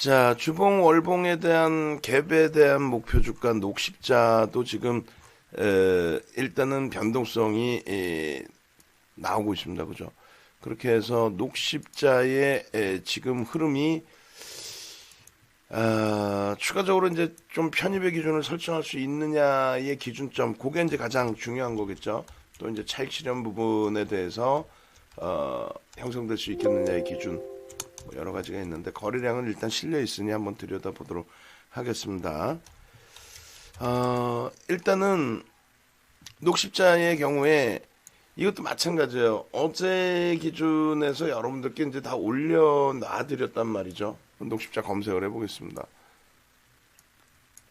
자, 주봉 월봉에 대한 갭에 대한 목표 주가 녹십자도 지금 에, 일단은 변동성이 에, 나오고 있습니다. 그죠? 그렇게 해서 녹십자의 에, 지금 흐름이 아, 추가적으로 이제 좀 편입의 기준을 설정할 수 있느냐의 기준점, 그게 이제 가장 중요한 거겠죠. 또 이제 차익 실현 부분에 대해서 어, 형성될 수 있겠느냐의 기준, 뭐 여러 가지가 있는데 거래량은 일단 실려 있으니 한번 들여다 보도록 하겠습니다. 어, 일단은 녹십자의 경우에 이것도 마찬가지예요. 어제 기준에서 여러분들께 이제 다 올려놔 드렸단 말이죠. 녹십자 검색을 해보겠습니다.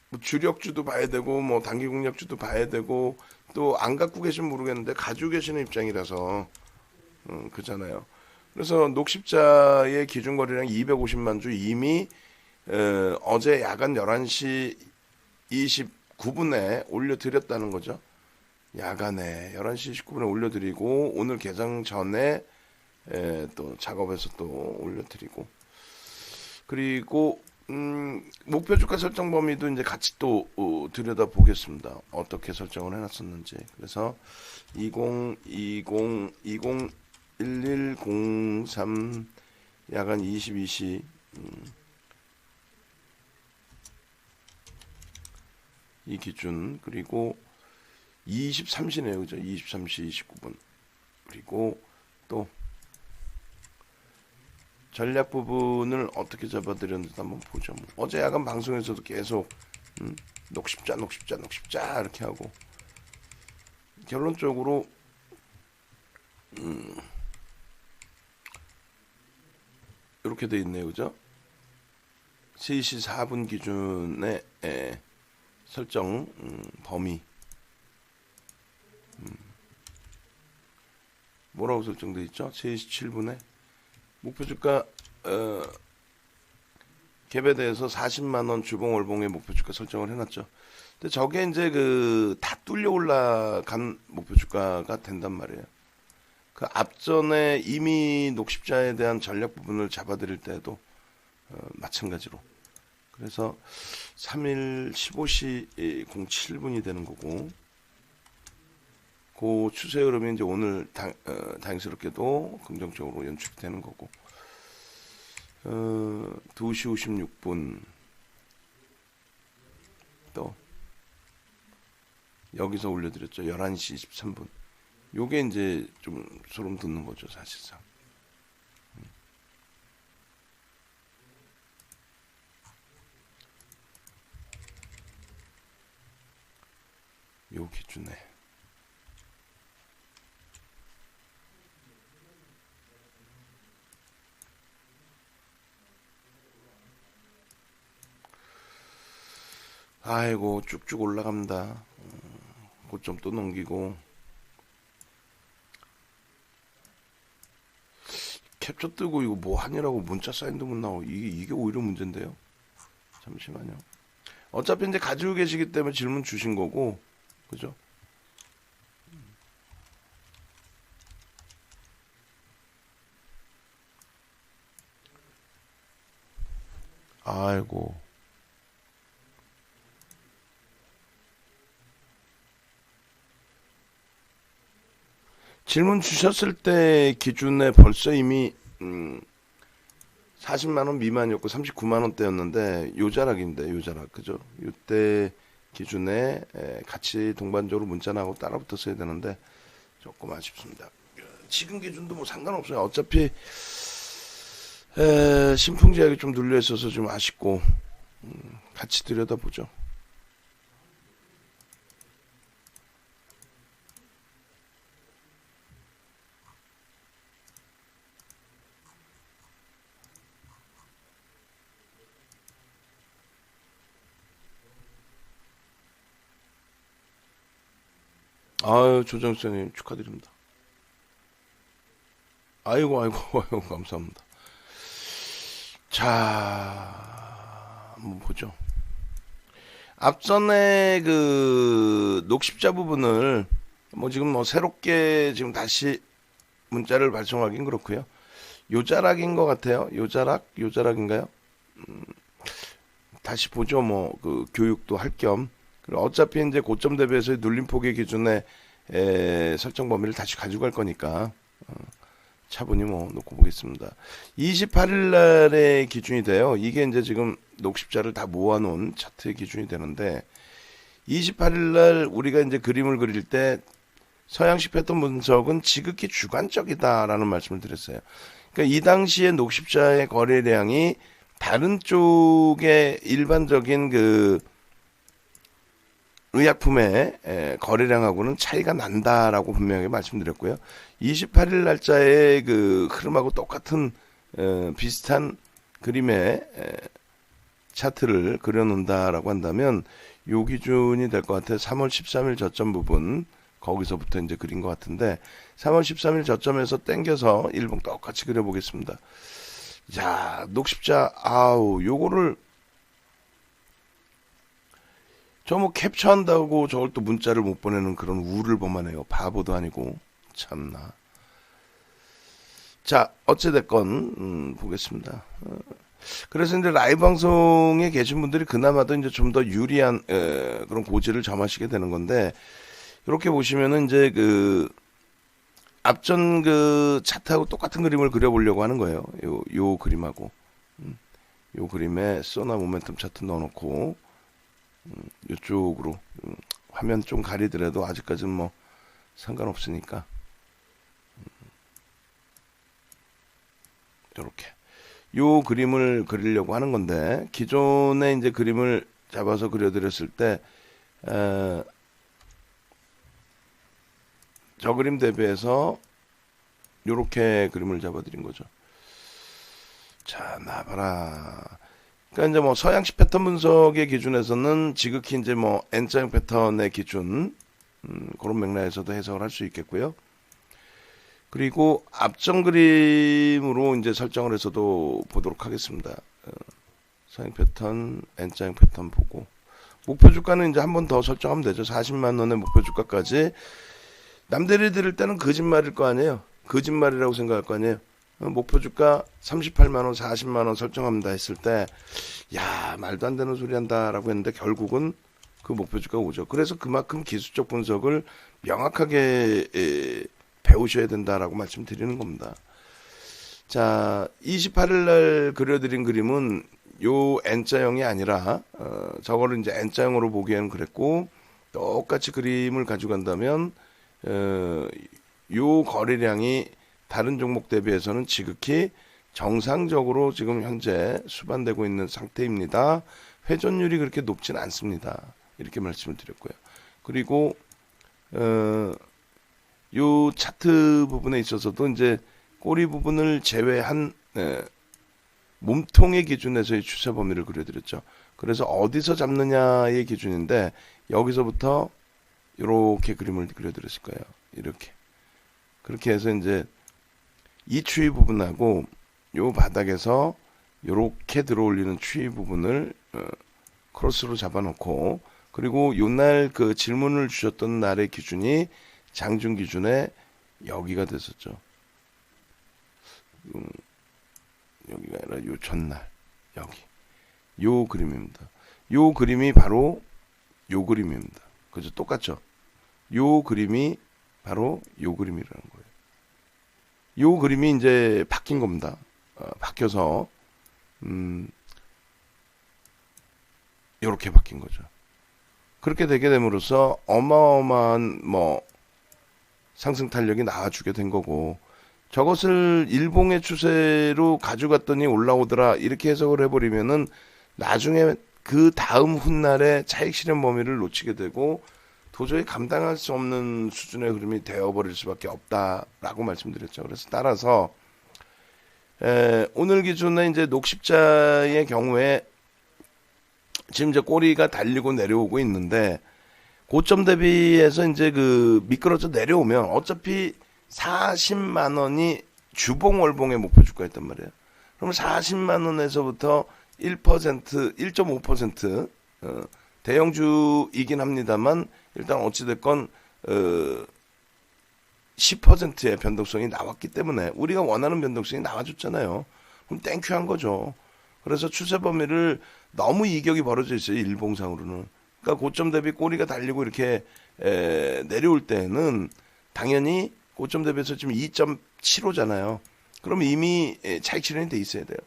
뭐 주력주도 봐야 되고 뭐 단기 공략주도 봐야 되고 또 안 갖고 계시면 모르겠는데 가지고 계시는 입장이라서 음, 그잖아요. 그래서 녹십자의 기준 거래량 250만 주 이미 에, 어제 야간 11시 29분에 올려드렸다는 거죠. 야간에 11시 19분에 올려드리고 오늘 개장 전에 에, 또 작업해서 또 올려드리고 그리고 음, 목표 주가 설정 범위도 이제 같이 또 어, 들여다 보겠습니다. 어떻게 설정을 해놨었는지. 그래서 2020 20 1103 야간 22시 음, 이 기준 그리고 23시네요. 그죠? 23시 29분. 그리고 또 전략 부분을 어떻게 잡아드렸는지 한번 보죠. 뭐 어제 야간 방송에서도 계속 음, 녹십자, 녹십자, 녹십자 이렇게 하고 결론적으로 음, 이렇게 돼 있네요, 그죠? 3시 4분 기준의 에, 설정 음, 범위 음, 뭐라고 설정돼 있죠? 3시 7분에 목표 주가 어, 갭에 대해서 40만 원 주봉 월봉의 목표 주가 설정을 해놨죠. 근데 저게 이제 그 다 뚫려 올라간 목표 주가가 된단 말이에요. 그 앞전에 이미 녹십자에 대한 전략 부분을 잡아드릴 때도 어, 마찬가지로. 그래서 3일 15시 07분이 되는 거고 그 추세 흐름이 이제 오늘 다, 어, 다행스럽게도 긍정적으로 연출이 되는 거고 어, 2시 56분 또 여기서 올려드렸죠. 11시 23분 요게 이제 좀 소름 돋는 거죠 사실상. 요 기준에. 아이고 쭉쭉 올라갑니다. 고점 또 넘기고 캡처 뜨고 이거 뭐 하냐라고 문자 사인도 못 나오고 이게 이게 오히려 문제인데요. 잠시만요. 어차피 이제 가지고 계시기 때문에 질문 주신 거고 그죠? 아이고. 질문 주셨을 때 기준에 벌써 이미 음 40만 원 미만이었고 39만 원대였는데 요자락인데 요자락 그죠? 요때 기준에 에, 같이 동반적으로 문자 나고 따라붙었어야 되는데 조금 아쉽습니다. 지금 기준도 뭐 상관없어요. 어차피 에, 신풍 제약이 좀 눌려 있어서 좀 아쉽고 음, 같이 들여다보죠. 아유 조정수님 축하드립니다. 아이고 아이고 아이고 감사합니다. 자 한번 보죠. 앞전에 그 녹십자 부분을 뭐 지금 뭐 새롭게 지금 다시 문자를 발송하긴 그렇고요. 요자락인 것 같아요. 요자락 요자락인가요? 음, 다시 보죠. 뭐 그 교육도 할 겸. 어차피 이제 고점 대비해서 눌림폭의 기준에 에, 설정 범위를 다시 가져갈 거니까 어, 차분히 뭐 놓고 보겠습니다. 28일 날의 기준이 돼요. 이게 이제 지금 녹십자를 다 모아놓은 차트의 기준이 되는데 28일 날 우리가 이제 그림을 그릴 때 서양식 패턴 분석은 지극히 주관적이다라는 말씀을 드렸어요. 그러니까 이 당시에 녹십자의 거래량이 다른 쪽의 일반적인 그 의약품의 에, 거래량하고는 차이가 난다라고 분명히 말씀드렸고요. 28일 날짜의 그 흐름하고 똑같은 에, 비슷한 그림의 에, 차트를 그려놓는다라고 한다면 요 기준이 될 것 같아요. 3월 13일 저점 부분 거기서부터 이제 그린 것 같은데 3월 13일 저점에서 땡겨서 일봉 똑같이 그려보겠습니다. 자 녹십자 아우 요거를 저 뭐 캡처한다고 저걸 또 문자를 못 보내는 그런 우를 범하네요. 바보도 아니고 참나. 자 어찌됐건 음, 보겠습니다. 어, 그래서 이제 라이브 방송에 계신 분들이 그나마도 이제 좀 더 유리한 에, 그런 고지를 점하시게 되는 건데 이렇게 보시면은 이제 그 앞전 그 차트하고 똑같은 그림을 그려보려고 하는 거예요. 요, 요 그림하고 음, 요 그림에 소나 모멘텀 차트 넣어놓고 음, 이쪽으로 음, 화면 좀 가리더라도 아직까지는 뭐 상관없으니까 이렇게 요 그림을 그리려고 하는 건데 기존에 이제 그림을 잡아서 그려드렸을 때 에, 저 그림 대비해서 요렇게 그림을 잡아드린 거죠. 자, 나봐라. 그러니까 이제 뭐 서양식 패턴 분석의 기준에서는 지극히 이제 뭐 N자형 패턴의 기준 음, 그런 맥락에서도 해석을 할 수 있겠고요. 그리고 앞전 그림으로 이제 설정을 해서도 보도록 하겠습니다. 어, 서양 패턴, N자형 패턴 보고 목표 주가는 이제 한 번 더 설정하면 되죠. 40만 원의 목표 주가까지 남들이 들을 때는 거짓말일 거 아니에요. 거짓말이라고 생각할 거 아니에요. 어, 목표 주가 38만 원, 40만 원 설정합니다 했을 때, 야 말도 안 되는 소리 한다라고 했는데 결국은 그 목표 주가 오죠. 그래서 그만큼 기술적 분석을 명확하게 에, 배우셔야 된다라고 말씀드리는 겁니다. 자, 28일 날 그려드린 그림은 요 N자형이 아니라 어, 저거를 이제 N자형으로 보기에는 그랬고 똑같이 그림을 가져간다면 어, 요 거래량이 다른 종목 대비해서는 지극히 정상적으로 지금 현재 수반되고 있는 상태입니다. 회전율이 그렇게 높진 않습니다. 이렇게 말씀을 드렸고요. 그리고 어, 요 차트 부분에 있어서도 이제 꼬리 부분을 제외한 에, 몸통의 기준에서의 추세 범위를 그려드렸죠. 그래서 어디서 잡느냐의 기준인데 여기서부터 이렇게 그림을 그려드렸을 거예요. 이렇게 그렇게 해서 이제 이 추위 부분하고 요 바닥에서 이렇게 들어올리는 추위 부분을 어, 크로스로 잡아놓고 그리고 요날 그 질문을 주셨던 날의 기준이 장중 기준에 여기가 됐었죠. 음, 여기가 아니라 요 전날 여기 요 그림입니다. 요 그림이 바로 요 그림입니다. 그죠? 똑같죠? 요 그림이 바로 요 그림이라는 거예요. 요 그림이 이제 바뀐 겁니다. 어, 바뀌어서 음, 요렇게 바뀐 거죠. 그렇게 되게 됨으로써 어마어마한 뭐 상승 탄력이 나와주게 된 거고 저것을 일봉의 추세로 가져갔더니 올라오더라 이렇게 해석을 해버리면은 나중에 그 다음 훗날에 차익 실현 범위를 놓치게 되고 도저히 감당할 수 없는 수준의 흐름이 되어버릴 수밖에 없다라고 말씀드렸죠. 그래서 따라서 에, 오늘 기준에 이제 녹십자의 경우에 지금 이제 꼬리가 달리고 내려오고 있는데 고점 대비해서 이제 그 미끄러져 내려오면 어차피 40만 원이 주봉 월봉의 목표 주가였단 말이에요. 그러면 40만 원에서부터 1% 1.5% 어, 대형주이긴 합니다만 일단 어찌됐건 어, 10%의 변동성이 나왔기 때문에 우리가 원하는 변동성이 나와줬잖아요. 그럼 땡큐한 거죠. 그래서 추세 범위를 너무 이격이 벌어져 있어요. 일봉상으로는. 그러니까 고점 대비 꼬리가 달리고 이렇게 에, 내려올 때는 당연히 고점 대비해서 지금 2.75잖아요. 그럼 이미 에, 차익 실현이 돼 있어야 돼요.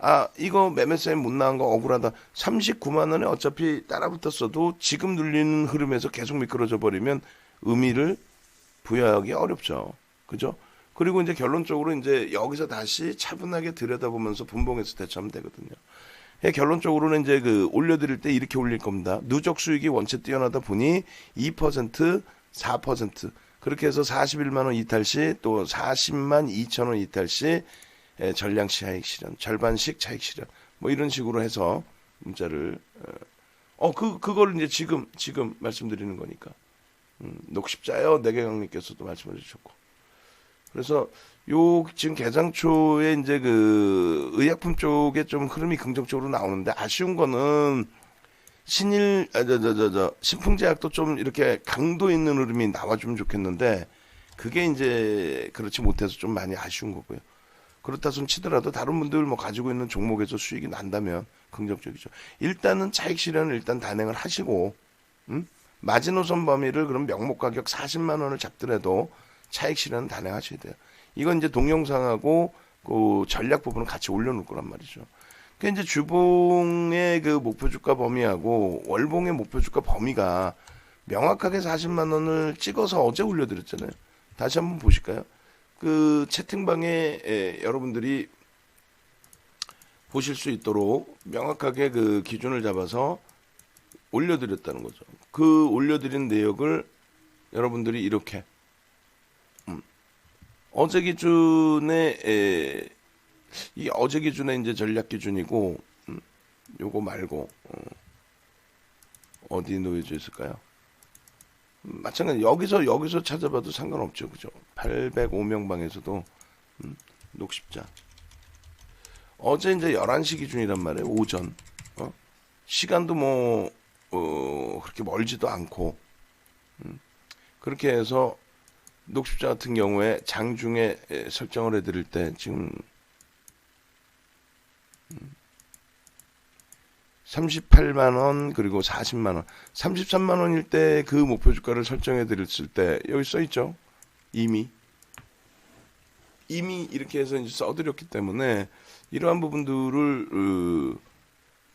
아, 이거 매매세임 못 나온 거 억울하다. 39만 원에 어차피 따라붙었어도 지금 눌리는 흐름에서 계속 미끄러져 버리면 의미를 부여하기 어렵죠. 그죠? 그리고 이제 결론적으로 이제 여기서 다시 차분하게 들여다보면서 분봉해서 대처하면 되거든요. 예, 결론적으로는 이제 그 올려드릴 때 이렇게 올릴 겁니다. 누적 수익이 원체 뛰어나다 보니 2%, 4% 그렇게 해서 41만 원 이탈 시 또 40만 2천 원 이탈 시 예, 전량 차익 실현, 절반씩 차익 실현 뭐 이런 식으로 해서 문자를 어그 그걸 이제 지금 지금 말씀드리는 거니까. 음, 녹십자요. 내개강님께서도 말씀해 주셨고. 그래서 요 지금 개장초에 이제 그 의약품 쪽에 좀 흐름이 긍정적으로 나오는데 아쉬운 거는 신일 아저저 저저 신풍제약도 좀 이렇게 강도 있는 흐름이 나와주면 좋겠는데 그게 이제 그렇지 못해서 좀 많이 아쉬운 거고요. 그렇다 손 치더라도 다른 분들 뭐 가지고 있는 종목에서 수익이 난다면 긍정적이죠. 일단은 차익 실현을 일단 단행을 하시고 음? 마지노선 범위를 그럼 명목 가격 40만 원을 잡더라도 차익 실현 단행하셔야 돼요. 이건 이제 동영상하고 그 전략 부분을 같이 올려놓을 거란 말이죠. 그 이제 주봉의 그 목표 주가 범위하고 월봉의 목표 주가 범위가 명확하게 40만 원을 찍어서 어제 올려드렸잖아요. 다시 한번 보실까요? 그 채팅방에 에, 여러분들이 보실 수 있도록 명확하게 그 기준을 잡아서 올려드렸다는 거죠. 그 올려드린 내역을 여러분들이 이렇게 음, 어제 기준에 에, 이 어제 기준에 이제 전략 기준이고 음, 요거 말고 어, 디 놓여져 있을까요? 음, 마찬가지 여기서 여기서 찾아봐도 상관없죠, 그죠? 805명 방에서도 음, 녹십자 어제 이제 11시 기준이란 말이에요, 오전. 어? 시간도 뭐 어, 그렇게 멀지도 않고 음, 그렇게 해서 녹십자 같은 경우에 장중에 에, 설정을 해드릴 때 지금 38만 원 그리고 40만 원, 33만 원일 때 그 목표 주가를 설정해 드렸을 때 여기 써 있죠. 이미 이미 이렇게 해서 이제 써드렸기 때문에 이러한 부분들을 어,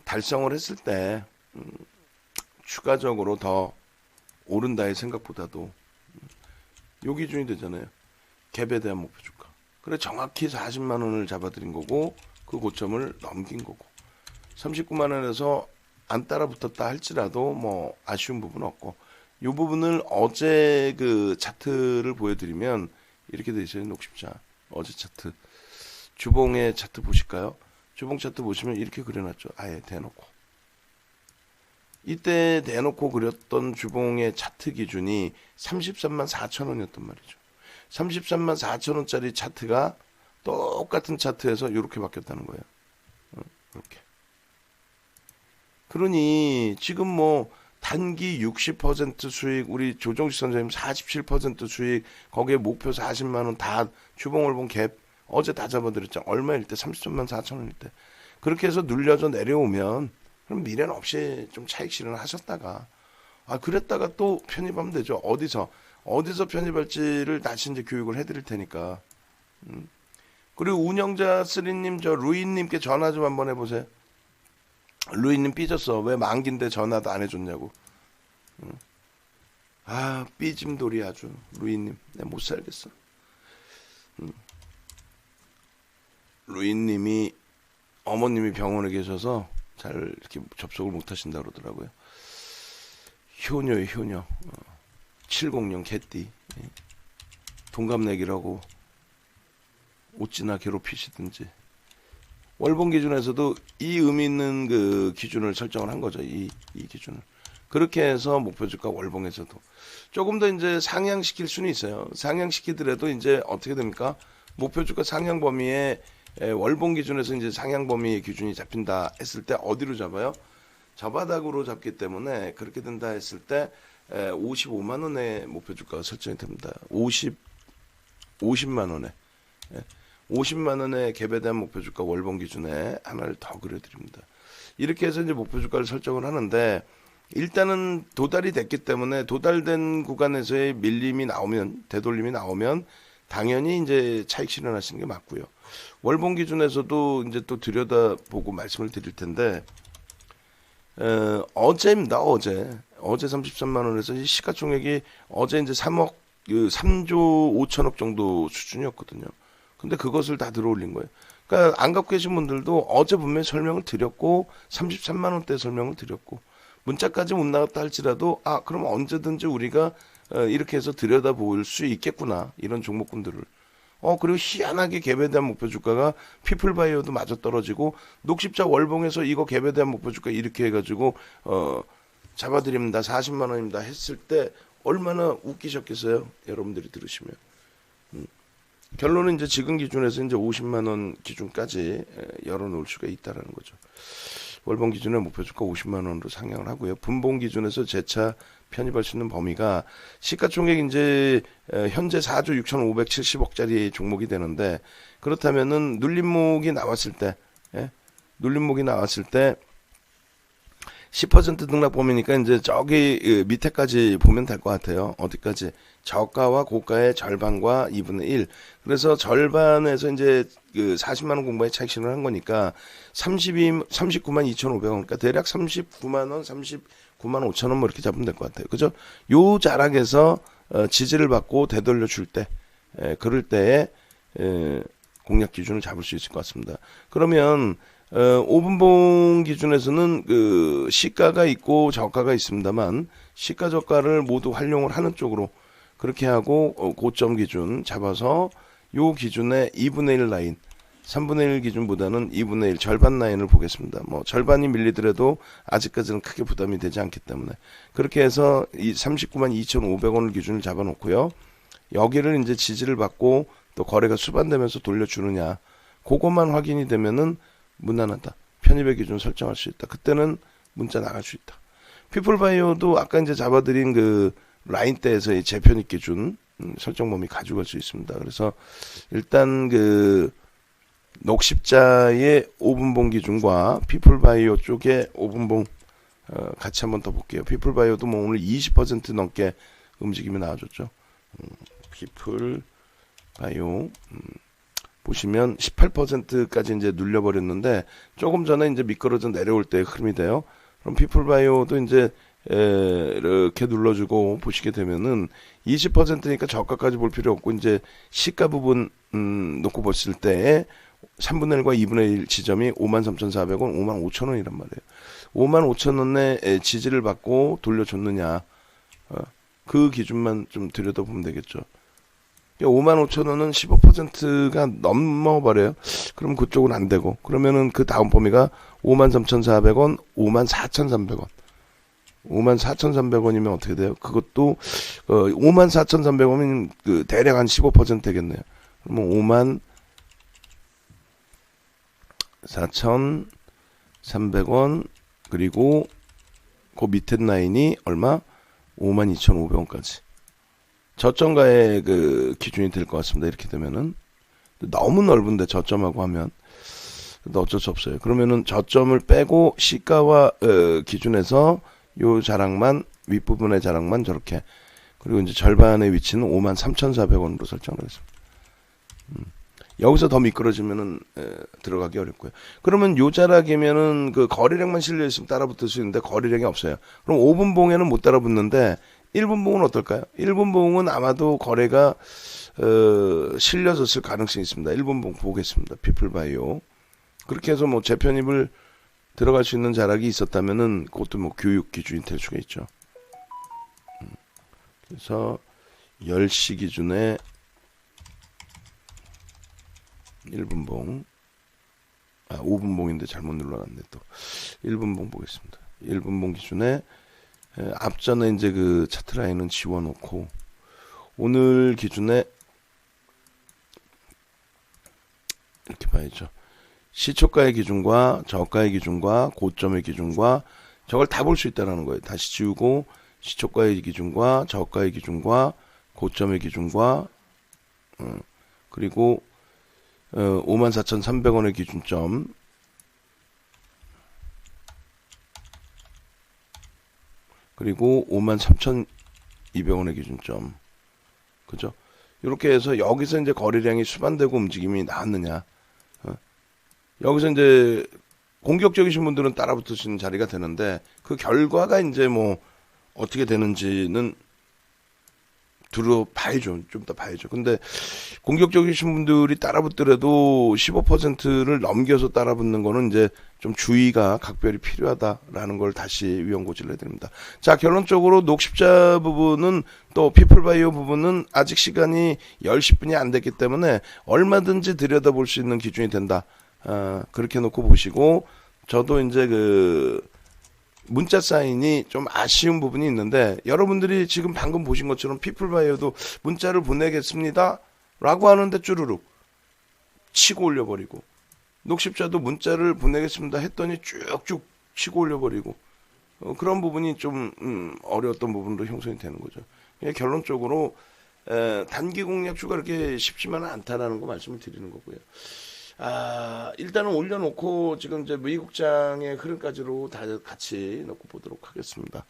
달성을 했을 때 음, 추가적으로 더 오른다의 생각보다도 음, 요 기준이 되잖아요. 갭에 대한 목표 주가. 그래 정확히 40만 원을 잡아드린 거고 그 고점을 넘긴 거고 39만 원에서 안 따라 붙었다 할지라도 뭐 아쉬운 부분은 없고 이 부분을 어제 그 차트를 보여드리면 이렇게 돼 있어요 녹십자. 어제 차트. 주봉의 차트 보실까요? 주봉 차트 보시면 이렇게 그려놨죠. 아예 대놓고. 이때 대놓고 그렸던 주봉의 차트 기준이 33만 4천 원이었단 말이죠. 33만 4천 원짜리 차트가 똑같은 차트에서 이렇게 바뀌었다는 거예요. 이렇게 그러니 지금 뭐 단기 60% 수익, 우리 조정식 선생님 47% 수익, 거기에 목표 40만 원 다 주봉을 본갭 어제 다 잡아드렸죠. 얼마일 때 33만 4천 원일 때 그렇게 해서 눌려져 내려오면 그럼 미련 없이 좀 차익 실현 하셨다가 아 그랬다가 또 편입하면 되죠. 어디서 어디서 편입할지를 다시 이제 교육을 해드릴 테니까. 음. 그리고 운영자 쓰리님 저 루이님께 전화 좀 한번 해보세요. 루이님 삐졌어. 왜 만기인데 전화도 안 해줬냐고. 응. 아 삐짐돌이 아주 루이님 내못 살겠어. 응. 루이님이 어머님이 병원에 계셔서 잘 이렇게 접속을 못 하신다 그러더라고요. 효녀요 효녀. 어. 706 개띠. 예. 동갑내기라고 어찌나 괴롭히시든지. 월봉 기준에서도 이 의미 있는 그 기준을 설정을 한 거죠. 이, 이 기준을. 그렇게 해서 목표 주가 월봉에서도 조금 더 이제 상향시킬 수는 있어요. 상향시키더라도 이제 어떻게 됩니까? 목표 주가 상향 범위에 에, 월봉 기준에서 이제 상향 범위의 기준이 잡힌다 했을 때 어디로 잡아요? 저 바닥으로 잡기 때문에 그렇게 된다 했을 때 에, 55만 원의 목표 주가가 설정이 됩니다. 50 50만 원에. 예. 50만 원의 대한 목표 주가 월봉 기준에 하나를 더 그려드립니다. 이렇게 해서 이제 목표 주가를 설정을 하는데 일단은 도달이 됐기 때문에 도달된 구간에서의 밀림이 나오면 되돌림이 나오면 당연히 이제 차익 실현하시는 게 맞고요. 월봉 기준에서도 이제 또 들여다보고 말씀을 드릴 텐데 어, 어제입니다. 어제 어제 33만 원에서 이 시가총액이 어제 이제 3억 그 3조 5천억 정도 수준이었거든요. 근데 그것을 다 들어올린 거예요. 그러니까 안 갖고 계신 분들도 어제 분명히 설명을 드렸고 33만 원대 설명을 드렸고 문자까지 못 나갔다 할지라도 아 그럼 언제든지 우리가 어, 이렇게 해서 들여다 볼 수 있겠구나 이런 종목군들을 어 그리고 희한하게 갭에 대한 목표 주가가 피플바이오도 마저 떨어지고 녹십자 월봉에서 이거 갭에 대한 목표 주가 이렇게 해가지고 어 잡아드립니다 40만 원입니다 했을 때 얼마나 웃기셨겠어요 여러분들이 들으시면 음. 결론은 이제 지금 기준에서 이제 50만 원 기준까지 열어놓을 수가 있다라는 거죠. 월봉 기준의 목표 주가 50만 원으로 상향을 하고요. 분봉 기준에서 재차 편입할 수 있는 범위가 시가총액 이제 현재 4조 6,570억짜리 종목이 되는데 그렇다면은 눌림목이 나왔을 때 예? 눌림목이 나왔을 때 10% 등락 범위니까 이제 저기 밑에까지 보면 될 것 같아요. 어디까지? 저가와 고가의 절반과 2분의 1. 그래서 절반에서 이제 그 40만 원 공부에 차익실을 한 거니까 32, 39만 2,500원. 그러니까 대략 39만 원, 39만 5천 원뭐 이렇게 잡으면 될 것 같아요. 그죠? 요 자락에서 어, 지지를 받고 되돌려 줄 때, 에, 그럴 때에 에, 공략 기준을 잡을 수 있을 것 같습니다. 그러면 어, 5분봉 기준에서는 그 시가가 있고 저가가 있습니다만 시가 저가를 모두 활용을 하는 쪽으로 그렇게 하고 어, 고점 기준 잡아서 요 기준의 2분의 1 라인 3분의 1 기준보다는 2분의 1 절반 라인을 보겠습니다. 뭐 절반이 밀리더라도 아직까지는 크게 부담이 되지 않기 때문에 그렇게 해서 이 39만 2,500원을 기준을 잡아놓고요. 여기를 이제 지지를 받고 또 거래가 수반되면서 돌려주느냐 그것만 확인이 되면은 무난하다. 편입의 기준 설정할 수 있다. 그때는 문자 나갈 수 있다. 피플바이오도 아까 이제 잡아드린 그 라인대에서의 재편입 기준 음, 설정 범위 가지고 갈수 있습니다. 그래서 일단 그 녹십자의 5분봉 기준과 피플바이오 쪽의 5분봉 어, 같이 한번 더 볼게요. 피플바이오도 뭐 오늘 20% 넘게 움직임이 나와줬죠. 음, 피플바이오 음, 보시면 18%까지 이제 눌려버렸는데 조금 전에 이제 미끄러져 내려올 때 흐름이 돼요. 그럼 피플바이오도 이제 에, 이렇게 눌러주고 보시게 되면은 20%니까 저가까지 볼 필요 없고 이제 시가 부분 음, 놓고 봤을 때 3분의 1과 2분의 1 지점이 53,400원, 55,000원이란 말이에요. 55,000원에 지지를 받고 돌려줬느냐 어, 그 기준만 좀 들여다보면 되겠죠. 5만 5천 원은 15%가 넘어버려요. 그럼 그쪽은 안 되고. 그러면은 그 다음 범위가 5만 3,400원, 5만 4,300원. 5만 4,300원이면 어떻게 돼요? 그것도 어 5만 4,300원이면 그 대략 한 15% 되겠네요. 그러면 5만 4,300원 그리고 그 밑에 라인이 얼마? 5만 2,500원까지. 저점가의 그 기준이 될 것 같습니다. 이렇게 되면은 너무 넓은데 저점하고 하면 어쩔 수 없어요. 그러면은 저점을 빼고 시가와 어, 기준에서 요 자락만 윗부분의 자락만 저렇게 그리고 이제 절반의 위치는 5만 3,400원으로 설정하겠습니다. 음. 여기서 더 미끄러지면은 에, 들어가기 어렵고요. 그러면 요 자락이면은 그 거리량만 실려 있으면 따라붙을 수 있는데 거리량이 없어요. 그럼 5분 봉에는 못 따라붙는데 1분 봉은 어떨까요? 1분 봉은 아마도 거래가 어, 실려졌을 가능성이 있습니다. 1분 봉 보겠습니다. 피플바이오. 그렇게 해서 뭐 재편입을 들어갈 수 있는 자락이 있었다면은 그것도 뭐 교육 기준이 될 수가 있죠. 음. 그래서 10시 기준에 1분 봉. 아, 5분 봉인데 잘못 눌러놨네 또. 1분 봉 보겠습니다. 1분 봉 기준에 에, 앞전에 이제 그 차트 라인은 지워놓고 오늘 기준에 이렇게 봐야죠. 시초가의 기준과 저가의 기준과 고점의 기준과 저걸 다 볼 수 있다라는 거예요. 다시 지우고 시초가의 기준과 저가의 기준과 고점의 기준과 음, 그리고 어, 54,300원의 기준점. 그리고 53,200원의 기준점. 그죠? 이렇게 해서 여기서 이제 거래량이 수반되고 움직임이 나왔느냐. 어? 여기서 이제 공격적이신 분들은 따라붙으시는 자리가 되는데 그 결과가 이제 뭐 어떻게 되는지는 두루 봐야죠. 좀 더 봐야죠. 근데 공격적이신 분들이 따라붙더라도 15%를 넘겨서 따라붙는 거는 이제 좀 주의가 각별히 필요하다라는 걸 다시 위험 고지를 해드립니다. 자, 결론적으로 녹십자 부분은 또 피플바이오 부분은 아직 시간이 10시 분이 안 됐기 때문에 얼마든지 들여다볼 수 있는 기준이 된다. 아, 그렇게 놓고 보시고 저도 이제 그 문자 사인이 좀 아쉬운 부분이 있는데 여러분들이 지금 방금 보신 것처럼 피플바이어도 문자를 보내겠습니다 라고 하는데 쭈루룩 치고 올려버리고 녹십자도 문자를 보내겠습니다 했더니 쭉쭉 치고 올려버리고 어, 그런 부분이 좀 음, 어려웠던 부분도 형성이 되는 거죠. 결론적으로 에, 단기 공략주가 그렇게 쉽지만은 않다라는 거 말씀을 드리는 거고요. 아, 일단은 올려놓고 지금 이제 미국장의 흐름까지로 다 같이 놓고 보도록 하겠습니다.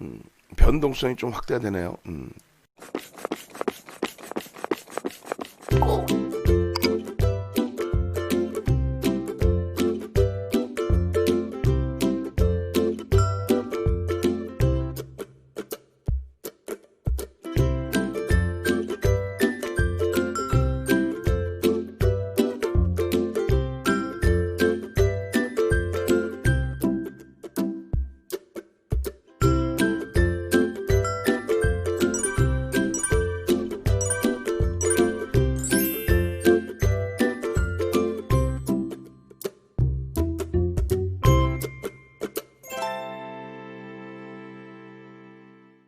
음, 변동성이 좀 확대되네요. 음.